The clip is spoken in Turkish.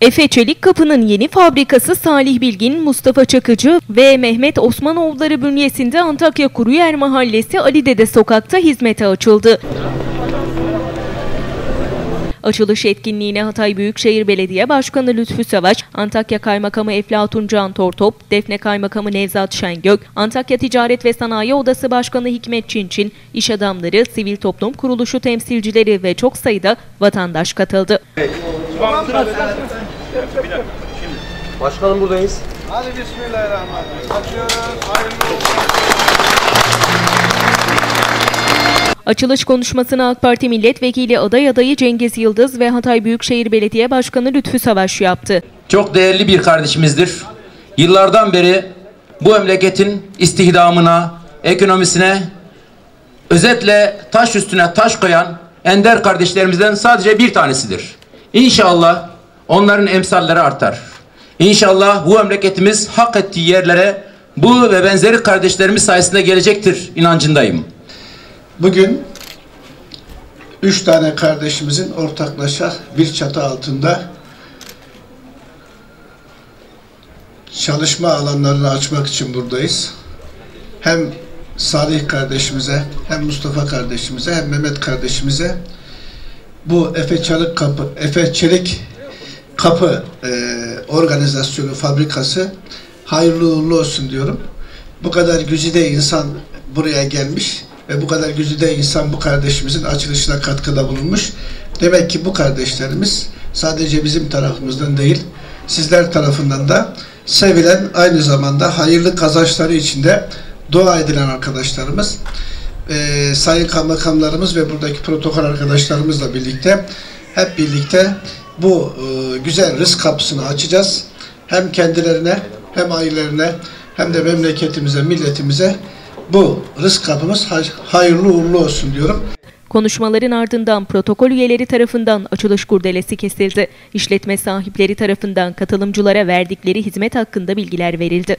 Efe Çelik Kapı'nın yeni fabrikası Salih Bilgin, Mustafa Çakıcı ve Mehmet Osmanoğulları bünyesinde Antakya Kuruyer Mahallesi Ali Dede Sokak'ta hizmete açıldı. Açılış etkinliğine Hatay Büyükşehir Belediye Başkanı Lütfü Savaş, Antakya Kaymakamı Eflatun Can Tortop, Defne Kaymakamı Nevzat Şengök, Antakya Ticaret ve Sanayi Odası Başkanı Hikmet Çinçin, iş adamları, sivil toplum kuruluşu temsilcileri ve çok sayıda vatandaş katıldı. Başkanım buradayız. Hadi bismillahirrahmanirrahim. Açıyoruz. Hayırlı olsun. Açılış konuşmasını AK Parti Milletvekili aday adayı Cengiz Yıldız ve Hatay Büyükşehir Belediye Başkanı Lütfü Savaş yaptı. çok değerli bir kardeşimizdir. Yıllardan beri bu memleketin istihdamına, ekonomisine, özetle taş üstüne taş koyan ender kardeşlerimizden sadece bir tanesidir. İnşallah onların emsalleri artar. İnşallah bu memleketimiz hak ettiği yerlere bu ve benzeri kardeşlerimiz sayesinde gelecektir inancındayım. Bugün üç tane kardeşimizin ortaklaşa bir çatı altında çalışma alanlarını açmak için buradayız. Hem Salih kardeşimize, hem Mustafa kardeşimize, hem Mehmet kardeşimize bu Efe Çelik Kapı, Efe Çelik Kapı e, organizasyonu, fabrikası hayırlı uğurlu olsun diyorum. Bu kadar güzide insan buraya gelmiş ve bu kadar güzide insan bu kardeşimizin açılışına katkıda bulunmuş. Demek ki bu kardeşlerimiz sadece bizim tarafımızdan değil, sizler tarafından da sevilen aynı zamanda hayırlı kazançları içinde dua edilen arkadaşlarımız. Ee, sayın kaymakamlarımız ve buradaki protokol arkadaşlarımızla birlikte hep birlikte bu e, güzel rızk kapısını açacağız. Hem kendilerine hem ailelerine hem de memleketimize, milletimize bu rızk kapımız hay- hayırlı uğurlu olsun diyorum. Konuşmaların ardından protokol üyeleri tarafından açılış kurdelesi kesildi. İşletme sahipleri tarafından katılımcılara verdikleri hizmet hakkında bilgiler verildi.